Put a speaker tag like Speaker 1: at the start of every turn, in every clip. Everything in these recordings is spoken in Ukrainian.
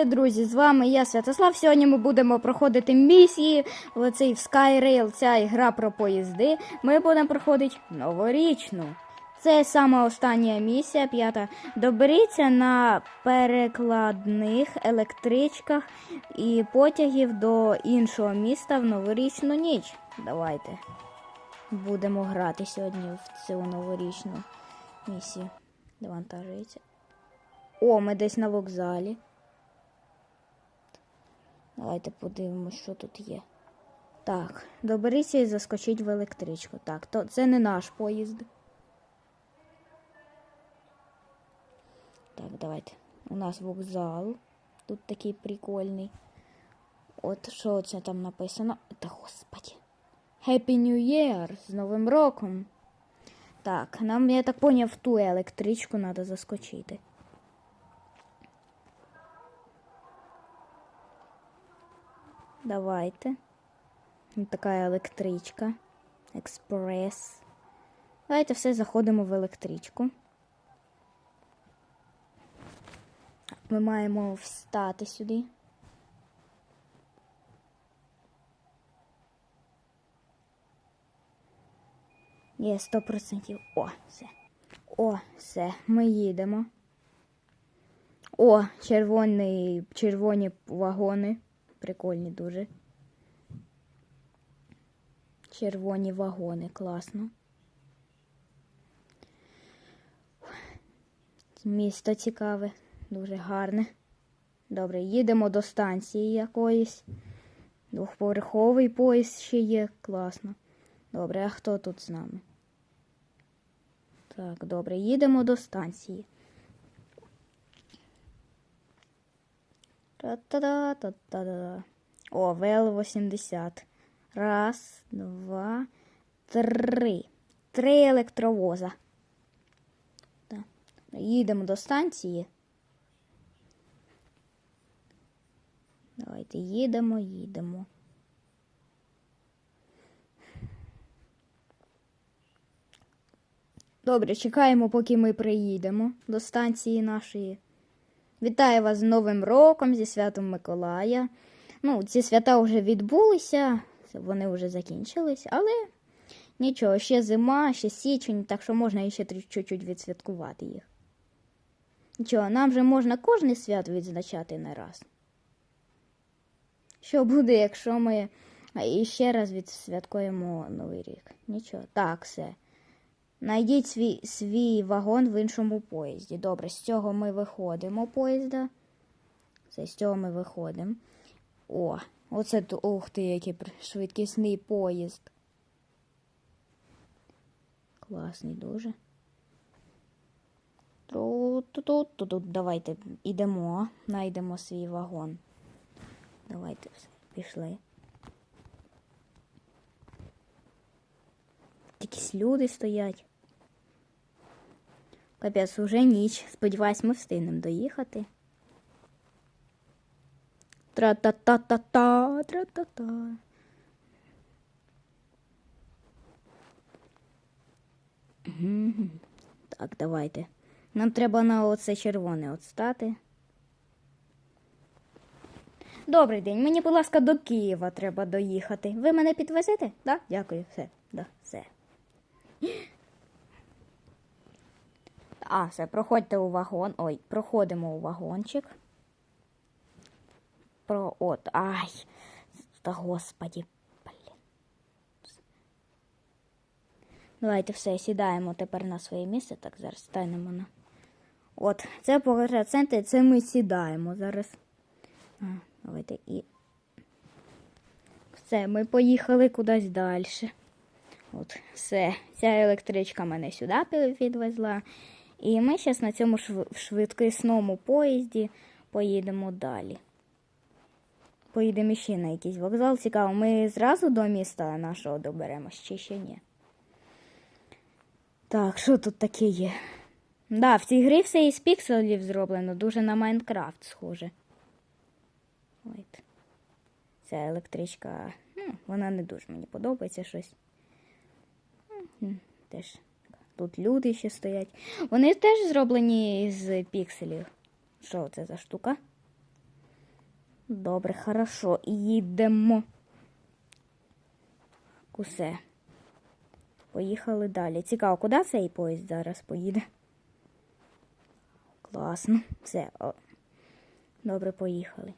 Speaker 1: Привіт, друзі! З вами я Святослав. Сьогодні ми будемо проходити місії в цей Skyrail, ця ігра про поїзди. Ми будемо проходити новорічну. Це саме остання місія, п'ята. Доберіться на перекладних електричках і потягів до іншого міста в новорічну ніч. Давайте будемо грати сьогодні в цю новорічну місію. Довантажується. О, ми десь на вокзалі. Давайте подивимось, що тут є. Так, доберіться і заскочіть в електричку. Так, то це не наш поїзд. Так, давайте. У нас вокзал. Тут такий прикольний. От що це там написано? Та господі. Happy New Year! З Новим роком! Так, нам, я так поняв, в ту електричку треба заскочити. Давайте. Така електричка. Експрес. Давайте все заходимо в електричку. Ми маємо встати сюди. Є 100%. О, все. О, все. Ми їдемо. О, червоний, червоні вагони. Прикольні дуже. Червоні вагони, класно. Місто цікаве, дуже гарне. Добре, їдемо до станції якоїсь. Двохповерховий поїзд ще є, класно. Добре, а хто тут з нами? Так, добре, їдемо до станції. Та-та-да-та-та-да. О, ВЛ-80. Раз, два, три. Три електровоза. Так. Їдемо до станції. Давайте їдемо, їдемо. Добре, чекаємо, поки ми приїдемо до станції нашої. Вітаю вас з Новим роком, зі святом Миколая. Ну, ці свята вже відбулися, вони вже закінчились, але нічого, ще зима, ще січень, так що можна ще чуть-чуть відсвяткувати їх. Нічого, нам же можна кожне свято відзначати не раз. Що буде, якщо ми ще раз відсвяткуємо Новий рік? Нічого. Так, все. Найдіть свій, свій вагон в іншому поїзді. Добре, з цього ми виходимо поїзда. Це з цього ми виходимо. О, оце ух ти, який швидкісний поїзд. Класний дуже. Тут-тут-тут-тут. Давайте йдемо, знайдемо свій вагон. Давайте все, пішли. Якісь люди стоять. Капець, уже ніч. Сподіваюсь, ми встигнемо доїхати. Тра-та-та-та-та, тра-та-та. Так, давайте. Нам треба на оце червоне от стати. Добрий день. Мені, будь ласка, до Києва треба доїхати. Ви мене підвезете? Так? Дякую. Все. Да, все. А, все, проходьте у вагон. Ой, проходимо у вагончик. Про от. Ай. Та господі. Блін. Давайте все, сідаємо тепер на своє місце. Так, зараз станемо на. От, це центр, це ми сідаємо зараз. А, давайте і. Все, ми поїхали кудись далі. От, все, ця електричка мене сюди відвезла. І ми зараз на цьому швидкісному поїзді поїдемо далі. Поїдемо ще на якийсь вокзал. Цікаво, ми зразу до міста нашого доберемось чи ще ні? Так, що тут таке є? Да, в цій грі все із пікселів зроблено, дуже на Майнкрафт схоже. Ось. Ця електричка, ну, вона не дуже мені подобається щось. Теж тут люди ще стоять. Вони теж зроблені з пікселів. Що це за штука? Добре, хорошо. Їдемо. Усе. Поїхали далі. Цікаво, куди цей поїзд зараз поїде? Класно. Все. О. Добре, поїхали.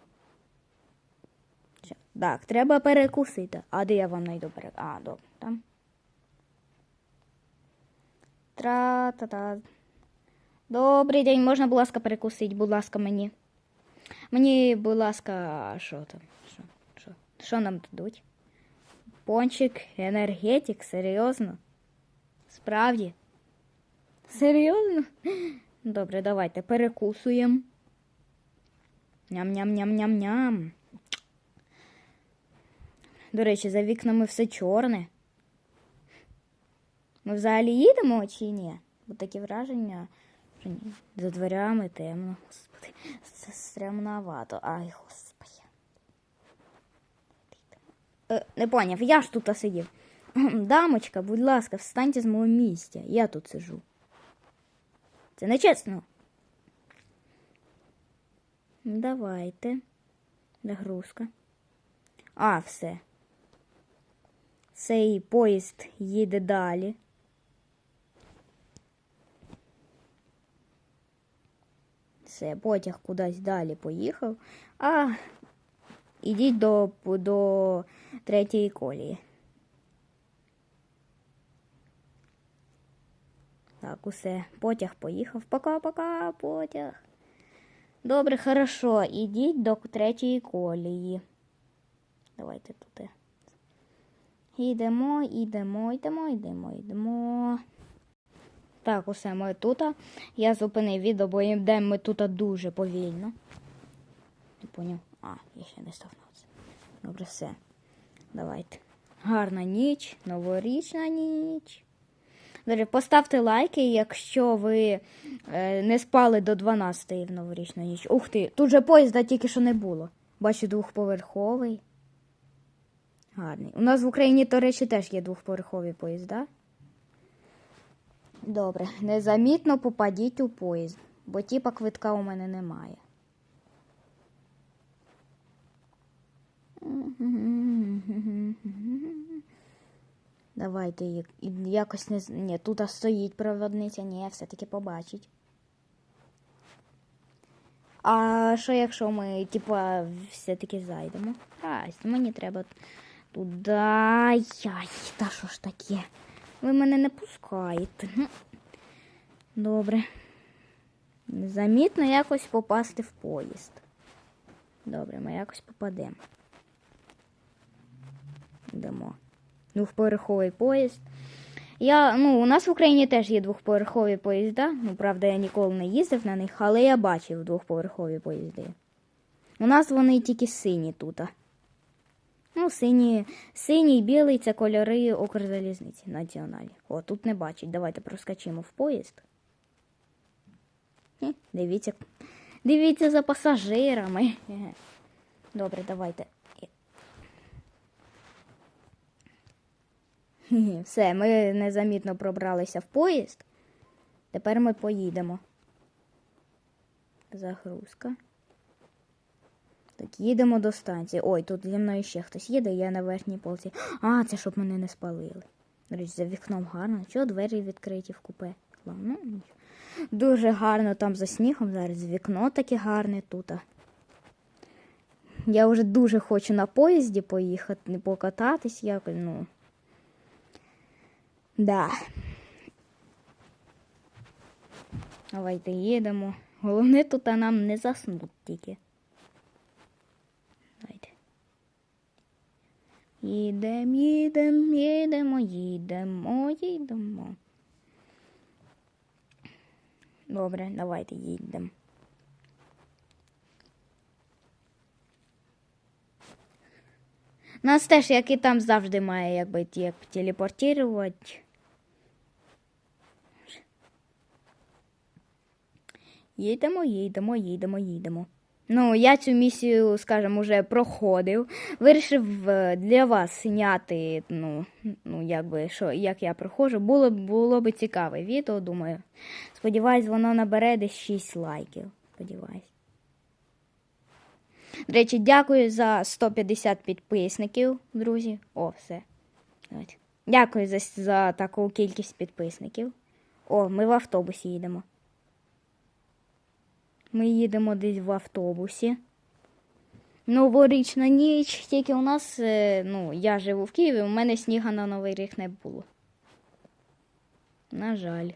Speaker 1: Так, треба перекусити. А де я вам знайду перек... А, добре, там. Тра-та-та. Добрий день, можна, будь ласка, перекусити, будь ласка, мені. Мені, будь ласка, що там? Що, що, що нам дадуть? Пончик, енергетик, серйозно? Справді? Серйозно? Добре, давайте перекусуємо. Ням-ням-ням-ням-ням. До речі, за вікнами все чорне. Ми взагалі їдемо чи ні? Бо такі враження. За дверями темно. Господи, це стремновато. Ай, господи. Е, не поняв, я ж тут сидів. Дамочка, будь ласка, встаньте з мого місця. Я тут сижу. Це нечесно. Давайте. Загрузка. А, все. Цей поїзд їде далі. Все, потяг кудись далі поїхав. А ідіть до, до третьої колії. Так, усе. Потяг поїхав. Пока-пока, потяг. Добре, хорошо. Ідіть до третьої колії. Давайте тут. Йдемо, йдемо, йдемо, йдемо, йдемо. Так, усе ми тут. Я зупинив відео, бо йдемо ми тут дуже повільно. Ти поняв? А, я ще не став. Добре, все. Давайте. Гарна ніч, новорічна ніч. Добре, поставте лайки, якщо ви е, не спали до 12 в новорічну ніч. Ух ти, тут же поїзда тільки що не було. Бачу, двохповерховий. Гарний. У нас в Україні, до речі, теж є двохповерхові поїзда. Добре, незамітно попадіть у поїзд, бо тіпа квитка у мене немає. Давайте як- якось не Ні, тут стоїть проводниця, ні, все-таки побачить. А що якщо ми, типа, все-таки зайдемо? А, мені треба туди. Яй, та що ж таке? Ви мене не пускаєте. Ну, Добре. Незамітно якось попасти в поїзд. Добре, ми якось попадемо. Йдемо. Двохповерховий поїзд. Я, ну, у нас в Україні теж є двохповерхові поїзда. Ну, правда, я ніколи не їздив на них, але я бачив двохповерхові поїзди. У нас вони тільки сині тут. Ну, сині, синій білий це кольори Укрзалізниці національні. О, тут не бачить. Давайте проскочимо в поїзд. Хе, Дивіться, дивіться за пасажирами. Добре, давайте. Все, ми незамітно пробралися в поїзд. Тепер ми поїдемо. Загрузка. Так, їдемо до станції. Ой, тут зі мною ще хтось їде, я на верхній полці. А, це щоб мене не спалили. Речі, за вікном гарно. Чого двері відкриті в купе? Ладно, ну. Дуже гарно там за снігом. Зараз вікно таке гарне тут. Я вже дуже хочу на поїзді поїхати, покататись якось, ну. Да. Давайте їдемо. Головне тут нам не заснути тільки. Давайте. Їдем, їдем, їдемо, їдемо, їдемо. Добре, давайте їдемо. Нас теж, як і там завжди має якби як телепортувати. Їдемо, їдемо, їдемо, їдемо. Ну, я цю місію, скажімо, вже проходив. Вирішив е, для вас зняти, ну, ну якби, що, як я проходжу. Було, було б цікаве відео, думаю. Сподіваюсь, воно набере десь 6 лайків. Сподіваюсь. До речі, дякую за 150 підписників, друзі. О, все. Дякую за, за таку кількість підписників. О, ми в автобусі їдемо. Ми їдемо десь в автобусі. Новорічна ніч, тільки у нас, е, ну, я живу в Києві, у мене сніга на Новий рік не було. На жаль.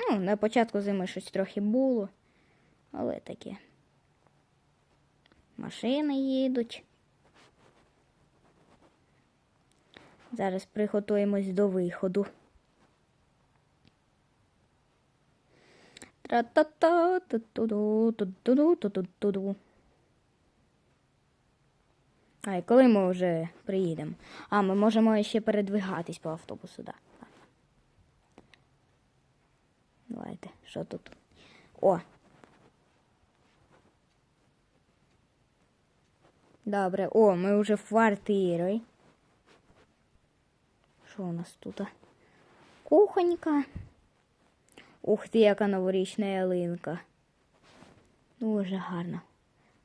Speaker 1: Ну, на початку зими щось трохи було, але таке. Машини їдуть. Зараз приготуємось до виходу. А, і коли ми вже приїдемо? А, ми можемо ще передвигатись по автобусу, так. Да. Давайте, що тут? О. Добре, о, ми вже в квартирі. Що у нас тут? Кухонька. Ух ти, яка новорічна ялинка. Дуже гарно.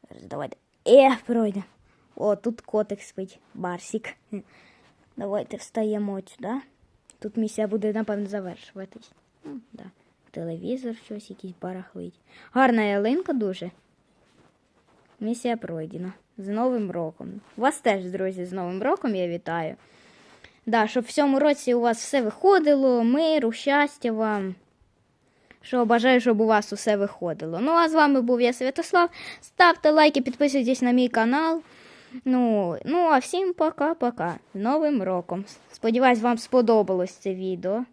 Speaker 1: Зараз давайте. Е, пройде. О, тут котик спить, барсик. Давайте встаємо сюди. Тут місія буде, напевно, завершуватись. Ну, да. Телевізор щось якийсь барахлить. Гарна ялинка дуже. Місія пройдена. З Новим роком. Вас теж, друзі, з Новим роком я вітаю. Да, щоб в цьому році у вас все виходило, миру, щастя вам. Що бажаю, щоб у вас усе виходило. Ну, а з вами був я Святослав. Ставте лайки, підписуйтесь на мій канал. Ну, ну а всім пока-пока. Новим роком. Сподіваюсь, вам сподобалось це відео.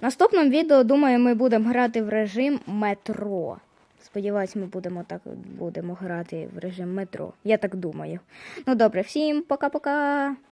Speaker 1: Наступному відео, думаю, ми будемо грати в режим метро. Сподіваюсь, ми будемо так будемо грати в режим метро. Я так думаю. Ну добре, всім пока-пока.